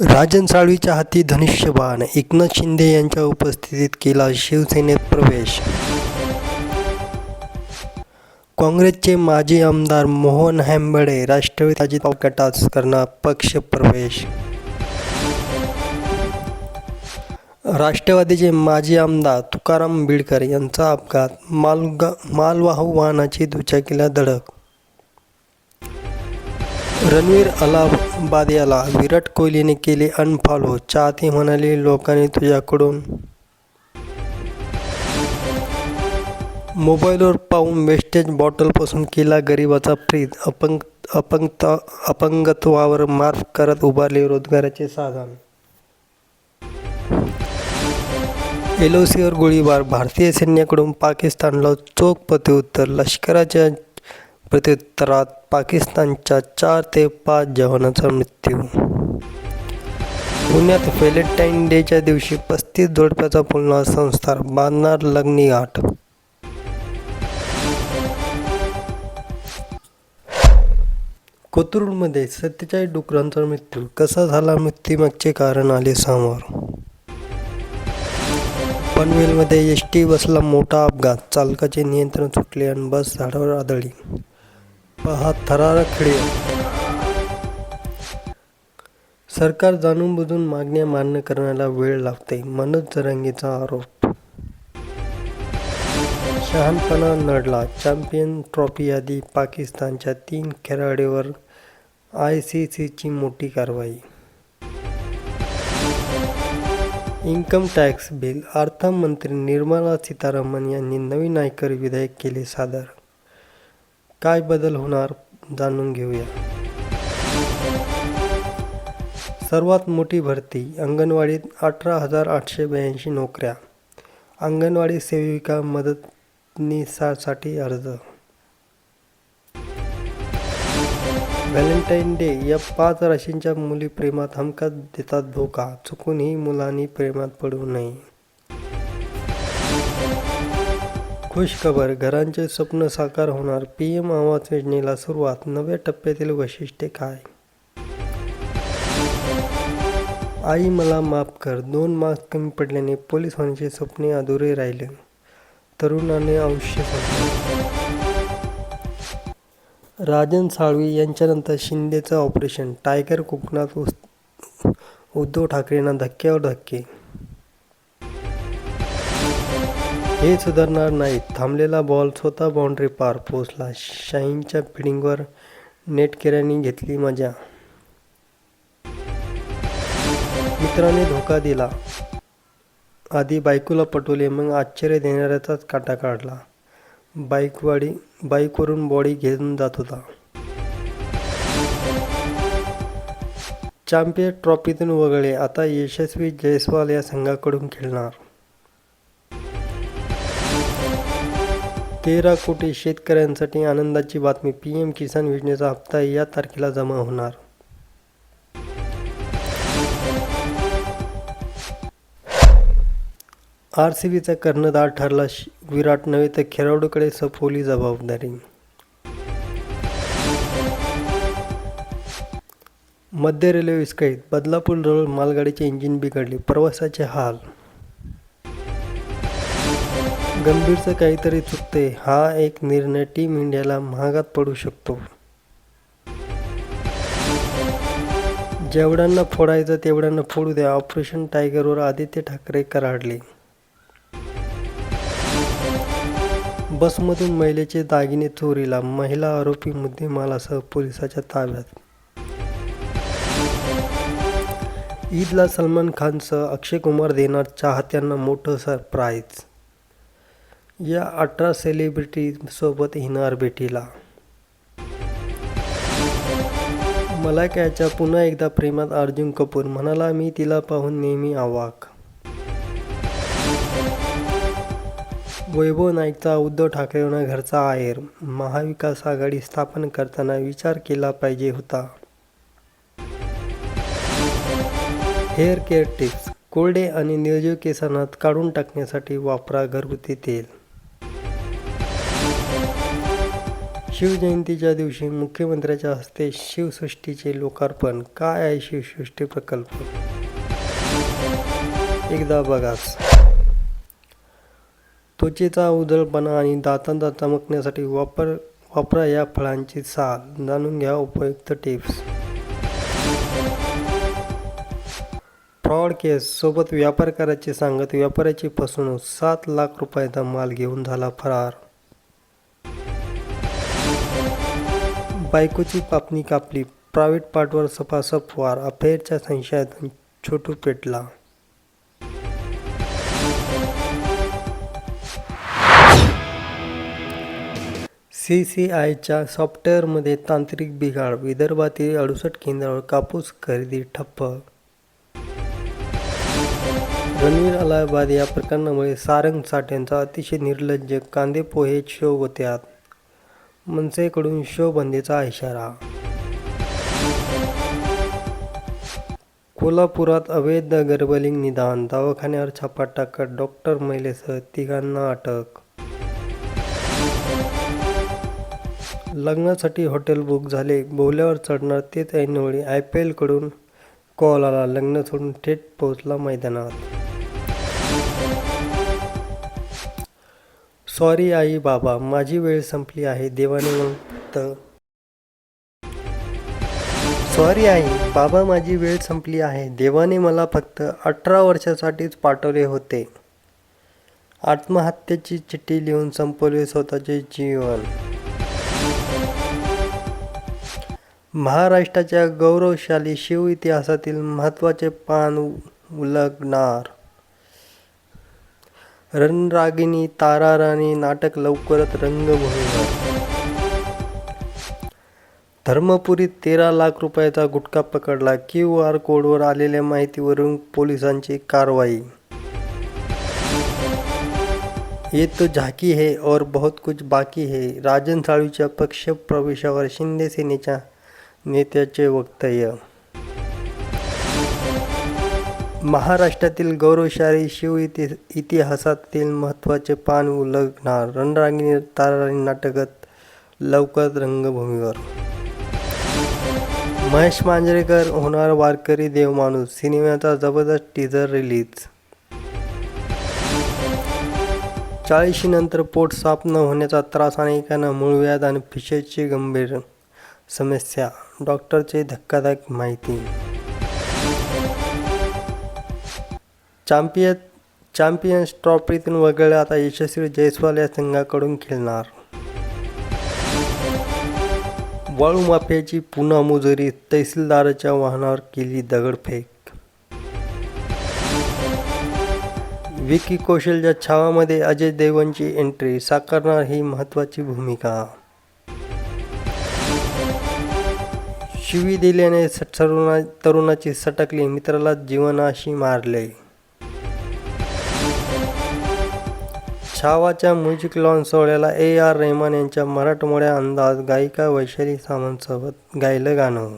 राजन साळवीच्या हाती धनुष्यबाण. एकनाथ शिंदे यांच्या उपस्थितीत केला शिवसेनेत प्रवेश. काँग्रेसचे माजी आमदार मोहन हेंबडे राष्ट्रवादी अजित गटात करणार पक्षप्रवेश राष्ट्रवादीचे माजी आमदार तुकाराम बिडकर यांचा अपघात. मालगा मालवाहू वाहनाची दुचाकीला धडक रणवीर अलाहाबाद याला विराट कोहलीने केले अनफॉलो चाहते म्हणाले लोकांनी तुझ्याकडून. मोबाईलवर पाहून वेस्टेज बॉटलपासून केला गरिबाचा प्रीत. अपंग अपंगता अपंगत्वावर मार्फ करत उभारले रोजगाराचे साधन. एल ओ सीवर गोळीबार. भारतीय सैन्याकडून पाकिस्तानला चोख प्रत्युत्तर लष्कराच्या प्रत्युत्तरात पाकिस्तानच्या चार ते पाच जवानांचा मृत्यू. पुण्यात व्हॅलेंटाईन डेच्या दिवशी पस्तीस जोडप्याचा पुन्हा संस्कार बांधणार लग्नी कोथरूडमध्ये सत्तेचाळीस डुकरांचा मृत्यू. कसा झाला? मृत्यूमागचे कारण आले समोर. पनवेलमध्ये एस टी बसला मोठा अपघात. चालकाचे नियंत्रण सुटले आणि बस झाडावर आदळली. पहा थरारक खेळ सरकार जाणून बुजून मागण्या मान्य करण्याला वेळ लागते मनोज जरांगेचा आरोप. शहानपणा नडला चॅम्पियन ट्रॉफी यादी पाकिस्तानच्या तीन खेळाडूवर आय सी सीची मोठी कारवाई. इन्कम टॅक्स बिल अर्थमंत्री निर्मला सीतारामन यांनी नवीन आयकर विधेयक केले सादर. काय बदल होणार जाणून घेऊया. सर्वात मोठी भरती अंगणवाडीत अठरा हजार आठशे ब्याऐंशी नोकऱ्या. अंगणवाडी सेविका मदतनीसासाठी अर्ज. व्हॅलेंटाईन डे या पाच राशींच्या मुली प्रेमात हमखास देतात धोका चुकूनही मुलांनी प्रेमात पडू नये. खुश खबर घरांचे स्वप्न साकार होणार. पी एम आवास योजनेला सुरुवात नव्या टप्प्यातील वैशिष्ट्ये काय? आई मला माफ कर दोन मार्क्स कमी पडल्याने पोलीस होण्याचे स्वप्ने अधुरे राहिले. तरुणाने आयुष्य राजन साळवी यांच्यानंतर शिंदेचं ऑपरेशन टायगर कोकणात उद्धव ठाकरेंना धक्क्यावर धक्के. हे सुधारणार नाही थांबलेला बॉल स्वतः बाउंड्री पार पोहोचला. शाहीनच्या फिडिंगवर नेटकेऱ्याने घेतली मजा. मित्राने धोका दिला. आधी बायकोला पटवले मग आश्चर्य देणाऱ्याचाच काटा काढला. बाईकवाडी बाईकवरून बॉडी घेऊन जात होता. चॅम्पियन ट्रॉफीतून वगळले. आता यशस्वी जयस्वाल या संघाकडून खेळणार. तेरा कोटी शेतकऱ्यांसाठी आनंदाची बातमी पी एम किसान योजनेचा हप्ता या तारखेला जमा होणार. आर सी बीचा कर्णधार ठरला श- विराट नव्हे तर खेळाडूकडे सोपवली जबाबदारी. मध्य रेल्वे विस्कळीत बदलापूर जवळ मालगाडीचे इंजिन बिघडले प्रवासाचे हाल गंभीरचं काहीतरी चुकते हा एक निर्णय टीम इंडियाला महागात पडू शकतो. जेवढ्यांना फोडायचं तेवढ्यांना फोडू द्या. ऑपरेशन टायगरवर आदित्य ठाकरे कराडले. बसमधून महिलेचे दागिने चोरीला. महिला आरोपी मुद्देमालासह पोलिसाच्या ताब्यात. ईदला सलमान खानसह अक्षय कुमार देणार चाहत्यांना मोठं सरप्राईज. या अठरा सेलिब्रिटीसोबत हिनार येणार भेटीला. मलायकाच्या पुन्हा एकदा प्रेमात अर्जुन कपूर म्हणाला मी तिला पाहून नेहमी आवाक वैभव नाईकचा उद्धव ठाकरेंना घरचा आहेर. महाविकास आघाडी स्थापन करताना विचार केला पाहिजे होता. Hair care tips. कोरडे आणि निर्जीव केसांना काढून टाकण्यासाठी वापरा घरगुती तेल. शिवजयंतीच्या दिवशी मुख्यमंत्र्याच्या हस्ते शिवसृष्टीचे लोकार्पण. काय आहे शिवसृष्टी प्रकल्प? एकदा बघाच त्वचेचा उदळपणा आणि दातांचा चमकण्यासाठी वापर वापरा या फळांची साल जाणून घ्या उपयुक्त टिप्स. फ्रॉड केस. सोबत व्यापार करायचे सांगत व्यापाऱ्याची फसवणूक. सात लाख रुपयाचा माल घेऊन झाला फरार. बायकोची पापणी कापली. प्रायव्हेट पार्टवर सपासप वार. अफेअरच्या संशयात छोटू पेटला. सी सी आयच्या सॉफ्टवेअरमध्ये तांत्रिक बिघाड. विदर्भातील अडुसष्ट केंद्रावर कापूस खरेदी ठप्प. रणवीर अलाहाबाद या प्रकरणामुळे सारंग साठ्यांचा अतिशय निर्लज्ज. कांदे पोहे शो होत्यात मनसेकडून शो बंदीचा इशारा. कोल्हापुरात अवैध गर्भलिंग निदान दवाखान्यावर छापा टाकत डॉक्टर महिलेसह तिघांना अटक. लग्नासाठी हॉटेल बुक झाले बोल्यावर चढणार तेच ऐनवेळी आय पी एलकडून कॉल आला लग्न सोडून थेट पोहोचला मैदानात. सॉरी आई बाबा माझी वेळ संपली आहे देवाने म्हणत. सॉरी आई बाबा माझी वेळ संपली आहे देवाने मला फक्त अठरा वर्षासाठीच पाठवले होते. आत्महत्येची चिठ्ठी लिहून संपवले स्वतःचे जीवन. महाराष्ट्राच्या गौरवशाली शिव इतिहासातील महत्त्वाचे पान उलगणार. रणरागिणी तारा राणी नाटक लवकरच रंगभूमीवर धर्मपुरीत तेरा लाख रुपयाचा गुटखा पकडला. क्यू आर कोडवर आलेल्या माहितीवरून पोलिसांची कारवाई. ये तो झाकी है और बहुत कुछ बाकी है राजन साळूच्या पक्ष प्रवेशावर शिंदे सेनेच्या नेत्याचे वक्तव्य. महाराष्ट्रातील गौरवशाली शिव इति इतिहासातील महत्त्वाचे पान उलगणार रणरागिणी ताराराणी नाटकात लवकर रंगभूमीवर. महेश मांजरेकर होणार वारकरी देवमाणूस सिनेमाचा जबरदस्त टीझर रिलीज चाळीशीनंतर पोट साफ न होण्याचा त्रास अनेकांना मूळव्याध आणि फिशेची गंभीर समस्या. डॉक्टरचे धक्कादायक माहिती. चॅम्पियन चॅम्पियन्स ट्रॉफीतून वगळले आता यशस्वी जयस्वाल या संघाकडून खेळणार. वाळू माफियाची पुन्हा मुजुरी तहसीलदाराच्या वाहनावर केली दगडफेक. विकी कौशलच्या छावामध्ये अजय देवनची एंट्री साकारणार ही महत्त्वाची भूमिका. शिवी दिल्याने तरुणा तरुणाची सटकली मित्राला जीवनाशी मारले. छावाच्या म्युझिक लॉन्च सोहळ्याला ए आर रेहमान यांच्या मराठमोळ्या अंदाज गायिका वैशाली सावंतसोबत गायलं गाणं.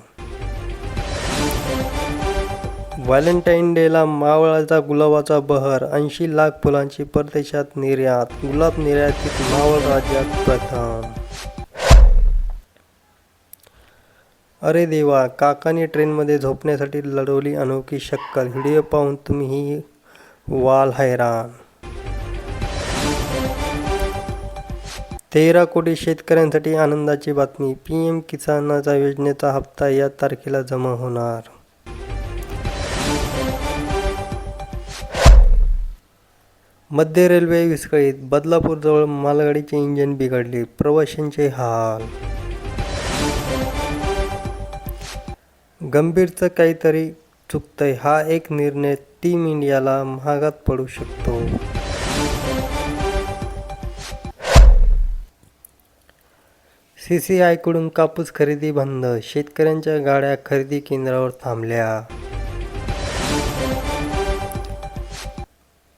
व्हॅलेंटाईन डेला मावळाचा गुलाबाचा बहर ऐंशी लाख फुलांची परदेशात निर्यात गुलाब निर्यातीत मावळ राज्यात प्रथम. अरे देवा काकाने ट्रेनमध्ये झोपण्यासाठी लढवली अनोखी शक्कल व्हिडिओ पाहून तुम्हीही वाल हैराण. तेरा कोटी शेतकऱ्यांसाठी आनंदाची बातमी. पी एम किसानाचा योजनेचा हप्ता या तारखेला जमा होणार. मध्य रेल्वे विस्कळीत बदलापूरजवळ मालगाडीचे इंजिन बिघडले. प्रवाशांचे हाल. गंभीरचं काहीतरी चुकतंय. हा एक निर्णय टीम इंडियाला महागात पडू शकतो. सी सी आयकडून कापूस खरेदी बंद. शेतकऱ्यांच्या गाड्या खरेदी केंद्रावर थांबल्या.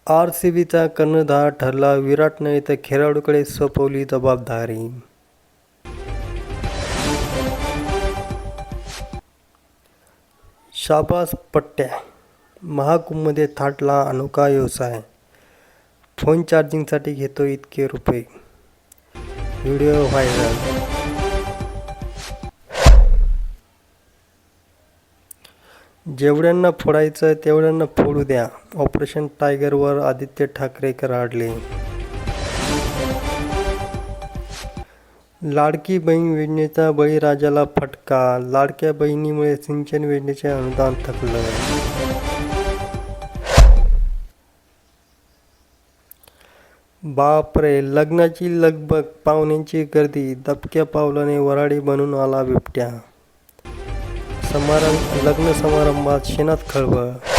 आर सी बीचा कर्णधार ठरला. विराटने तर खेळाडूकडे सोपवली जबाबदारी. शाबास पट्ट्या. महाकुंभमध्ये थाटला अनोखा व्यवसाय. फोन चार्जिंगसाठी घेतो इतके रुपये. Video viral. जेवढ्यांना फोडायचं तेवढ्यांना फोडू द्या. ऑपरेशन टायगरवर आदित्य ठाकरे कराडले. लाडकी बहीण योजनेचा बळीराजाला फटका लाडक्या बहिणीमुळे सिंचन योजनेचे अनुदान थकलं. बापरे लग्नाची लगबग पाहुण्यांची गर्दी दबक्या पावलाने वराडी बनून आला बिबट्या. સમારંભ લગ્ન સમારંભમાં શ્રીનાથ ખળવા